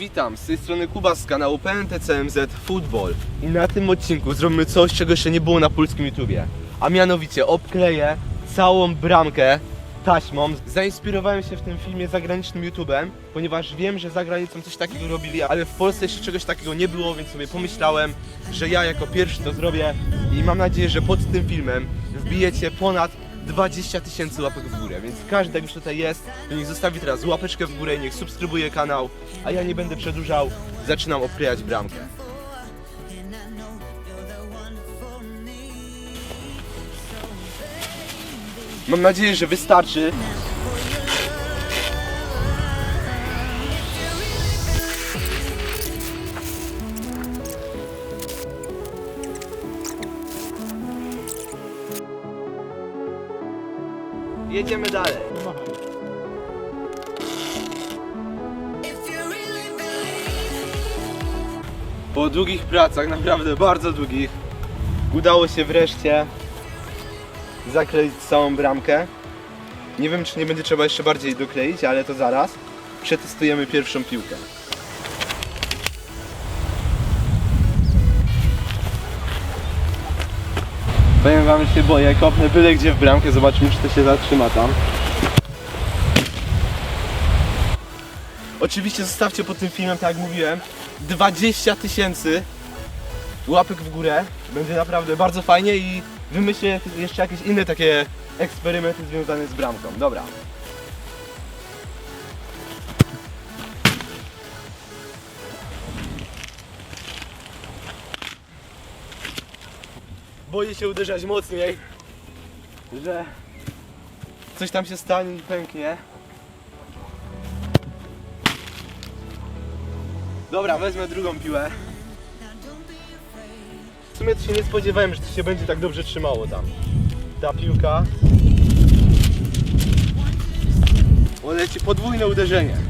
Witam, z tej strony Kuba z kanału PNTCMZ Football i na tym odcinku zrobimy coś, czego jeszcze nie było na polskim YouTubie. A mianowicie obkleję całą bramkę taśmą. Zainspirowałem się w tym filmie zagranicznym YouTubem, ponieważ wiem, że za granicą coś takiego robili, ale w Polsce jeszcze czegoś takiego nie było, więc sobie pomyślałem, że ja jako pierwszy to zrobię i mam nadzieję, że pod tym filmem wbijecie ponad 20 tysięcy łapek w górę, więc każdy jak już tutaj jest, to niech zostawi teraz łapeczkę w górę niech subskrybuje kanał, a ja nie będę przedłużał, zaczynam obklejać bramkę. Mam nadzieję, że wystarczy. Jedziemy dalej. Po długich pracach, naprawdę bardzo długich, udało się wreszcie zakleić całą bramkę. Nie wiem, czy nie będzie trzeba jeszcze bardziej dokleić, ale to zaraz. Przetestujemy pierwszą piłkę. Powiem wam, się boję, kopnę byle gdzie w bramkę, zobaczymy, czy to się zatrzyma tam. Oczywiście zostawcie pod tym filmem, tak jak mówiłem, 20 tysięcy łapek w górę. Będzie naprawdę bardzo fajnie i wymyślę jeszcze jakieś inne takie eksperymenty związane z bramką. Dobra. Boję się uderzać mocniej, że coś tam się stanie i pęknie. Dobra, wezmę drugą piłę. W sumie to się nie spodziewałem, że to się będzie tak dobrze trzymało tam. Ta piłka. O, leci podwójne uderzenie.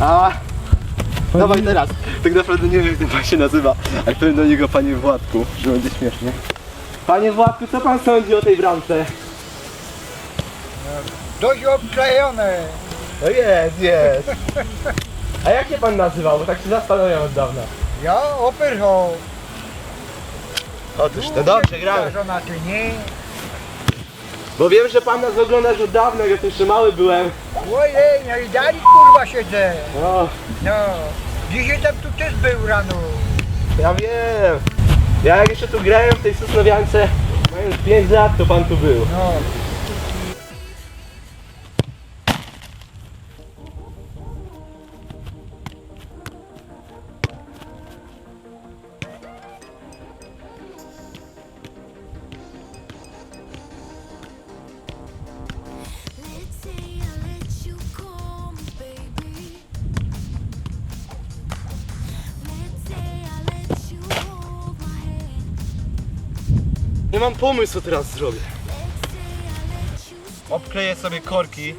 A, dawaj teraz. Tak naprawdę nie wiem jak ten pan się nazywa, ale powiem do niego panie Władku, że będzie śmiesznie. Panie Władku, co pan sądzi o tej bramce? Dość obklejone. No jest, jest. A jak się pan nazywał? Bo tak się zastanawiam od dawna. Ja opyrchał. Otóż to dobrze, gramy. Żona ty nie. Bo wiem, że pan nas ogląda już od dawna, jak jeszcze mały byłem. Ojej, no i dalej kurwa siedzę. No, No. Dzisiaj tam tu też był rano. ja wiem. Ja jak jeszcze tu grałem w tej Sosnowiance, mając 5 lat, to pan tu był. No. Nie mam pomysłu, co teraz zrobię. Obkleję sobie korki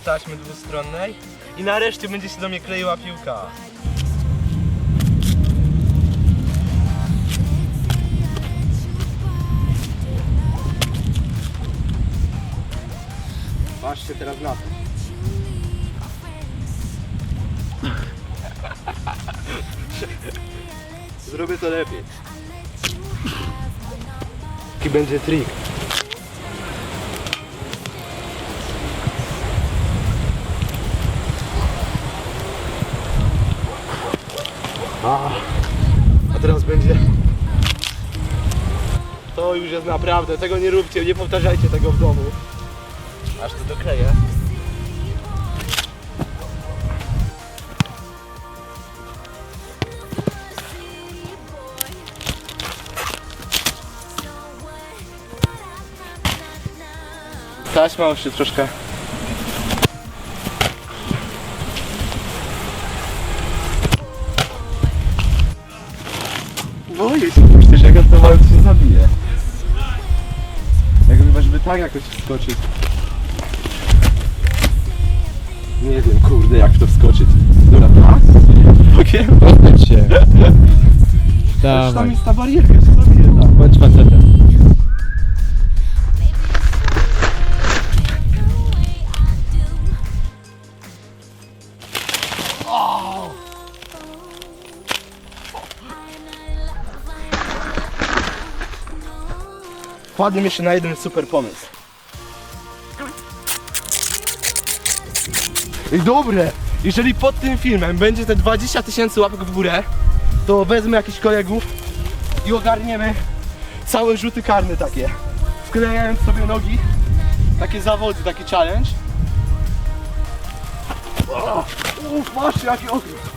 z taśmy dwustronnej i nareszcie będzie się do mnie kleiła piłka. Patrzcie teraz na to. Zrobię to lepiej. Jaki będzie trik. A, a teraz będzie. To już jest naprawdę, tego nie róbcie, nie powtarzajcie tego w domu. Aż to dokleję. Taśma już się troszkę... Boję się, przecież jak ja to mam, to się zabije. Jak chyba, żeby tak jakoś wskoczyć. Nie wiem, kurde, jak w to wskoczyć. Dobra, tak? Bokiem? Odbyć się. Już tam Dawaj. jest ta barierka, się zabije tam. Bądź facetem. Wpadłem jeszcze na jeden super pomysł. I dobre! Jeżeli pod tym filmem będzie te 20 tysięcy łapek w górę, to wezmę jakichś kolegów i ogarniemy całe rzuty karne takie. Wklejając sobie nogi, takie zawody, taki challenge. O, Uff, patrzcie jaki okres.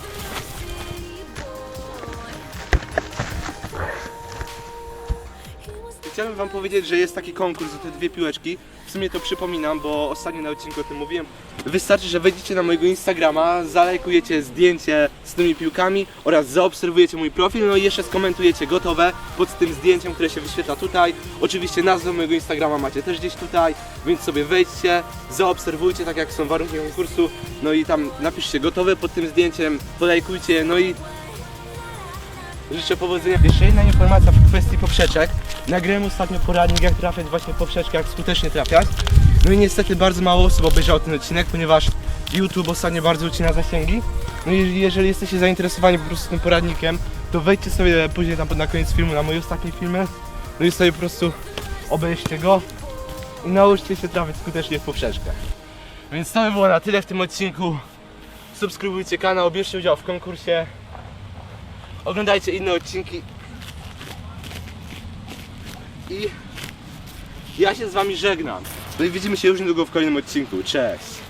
Chciałbym wam powiedzieć, że jest taki konkurs za te dwie piłeczki. W sumie to przypominam, bo ostatnio na odcinku o tym mówiłem. Wystarczy, że wejdziecie na mojego Instagrama, zalajkujecie zdjęcie z tymi piłkami oraz zaobserwujecie mój profil, no i jeszcze skomentujecie gotowe pod tym zdjęciem, które się wyświetla tutaj. Oczywiście nazwę mojego Instagrama macie też gdzieś tutaj, więc sobie wejdźcie, zaobserwujcie tak jak są warunki konkursu, no i tam napiszcie gotowe pod tym zdjęciem, polajkujcie, no i Życzę powodzenia. Jeszcze jedna informacja w kwestii poprzeczek. Nagrałem ostatnio poradnik, jak trafiać właśnie w poprzeczkę, jak skutecznie trafiać. No i niestety bardzo mało osób obejrzało ten odcinek, ponieważ YouTube ostatnio bardzo ucina zasięgi. No i jeżeli jesteście zainteresowani po prostu tym poradnikiem, to wejdźcie sobie później na, na koniec filmu na moje ostatnie filmy. No i sobie po prostu obejrzcie go i nauczcie się trafiać skutecznie w poprzeczkę. Więc to by było na tyle w tym odcinku. Subskrybujcie kanał, bierzcie udział w konkursie. Oglądajcie inne odcinki. I ja się z wami żegnam. No i widzimy się już niedługo w kolejnym odcinku. Cześć!